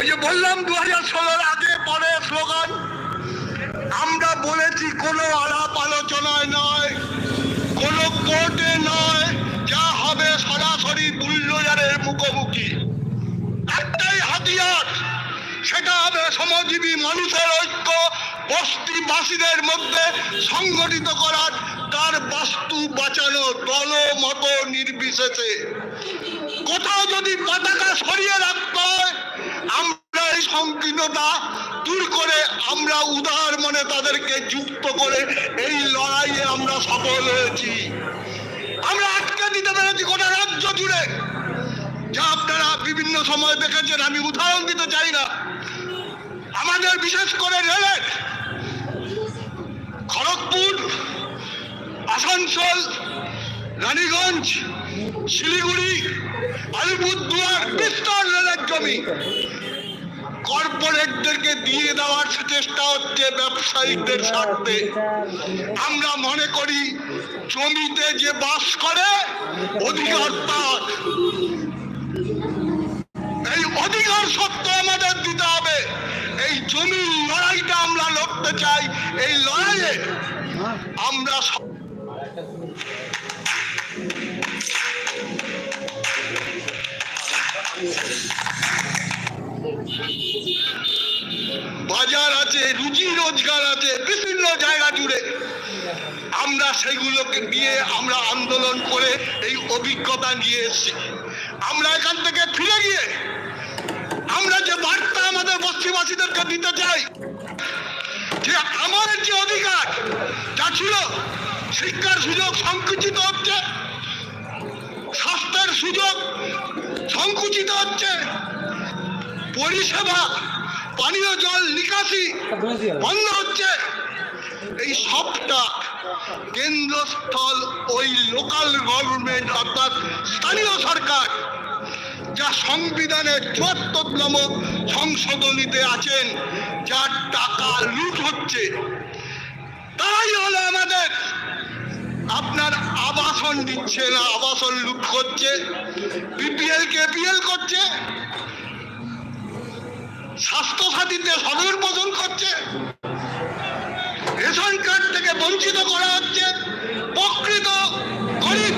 ওই যে বললাম দু হাজার আগে পরে স্লোগান। আমরা বলেছি, কোনো আলাপ আলোচনায় নয়, কোনো কোর্টে নয়, যা হবে সরাসরি বুল্ডোজারের মুখোমুখি। একটাই হাতিয়ার, সেটা হবে শ্রমজীবী মানুষের ঐক্য বস্তিবাসীদের মধ্যে সংগঠিত করার, তার বাস্তু বাঁচানো দল, মত নির্বিশেষে। কোথাও যদি পতাকা সরিয়ে রাখতে হয় এই সংকীর্ণতা দূর করে আমরা উদার মনে তাদেরকে যুক্ত করে এই লড়াইয়ে আমরা সফল হয়েছি। আমরা আটকে দিতে পেরেছি গোটা রাজ্য জুড়ে। যা আপনারা বিভিন্ন সময় দেখেছেন, আমি উদাহরণ দিতে চাই না। আমাদের বিশেষ করে রেলের খড়গপুর, আসানসোল, রানীগঞ্জ, শিলিগুড়ি, আলিপুরদুয়ার, বিস্তর রেলের জমি। কর্পোরেটদেরকে দিয়ে দেওয়ার চেষ্টা হচ্ছে ব্যবসায়ীদের স্বার্থে। আমরা মনে করি, জমিতে যে বাস করে, অধিকার তার। এই অধিকার সত্য আমাদের দিতে হবে। এই জমির লড়াইটা আমরা লড়তে চাই। এই লড়াইয়ে আমরা সব- বাজার আছে, রুজি রোজগার আছে, বিভিন্ন জায়গা জুড়ে। আমরা সেগুলোকে নিয়ে আমরা আন্দোলন করে এই অভিজ্ঞতা নিয়ে এসেছি। আমরা এখান থেকে ফিরে গিয়ে আমরা যে বার্তা আমাদের বস্তিবাসীদেরকে দিতে চাই, যে আমার যে অধিকার, যা ছিল, শিক্ষার সুযোগ সংকুচিত হচ্ছে, স্বাস্থ্যের সুযোগ সংকুচিত হচ্ছে পরিষেবা, পানীয় জল নিকাশি, বন্ধ হচ্ছে। এই সবটা কেন্দ্রস্থল ওই লোকাল গভর্নমেন্ট অর্থাৎ স্থানীয় সরকার, যা সংবিধানের চুয়াত্তরতম সংশোধনীতে আছেন, যার টাকা লুট হচ্ছে। তারাই হলো আমাদের। আপনার আবাসন দিচ্ছে না, আবাসন লুট করছে বিপিএল কে পিএল করছে। করছে রেশন কার্ড থেকে বঞ্চিত করা হচ্ছে। প্রকৃত গরিব।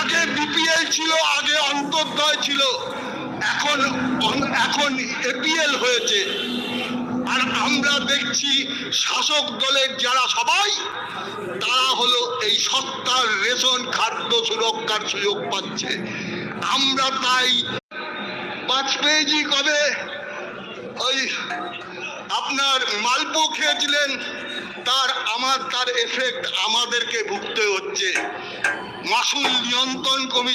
আগে বিপিএল ছিল, আগে অন্তর্দয় ছিল। এখন এখন এপিএল হয়েছে। আর আমরা দেখছি শাসক দলের যারা সবাই, তারা হলো এই সত্তার রেশন খাদ্য সুরক্ষার সুযোগ পাচ্ছে। আমরা তাই বাজপেয়ীজি কবে ওই আপনার মালপো খেয়েছিলেন তার আমার তার এফেক্ট আমাদেরকে ভুগতে হচ্ছে। মাসুল নিয়ন্ত্রণ কমিশন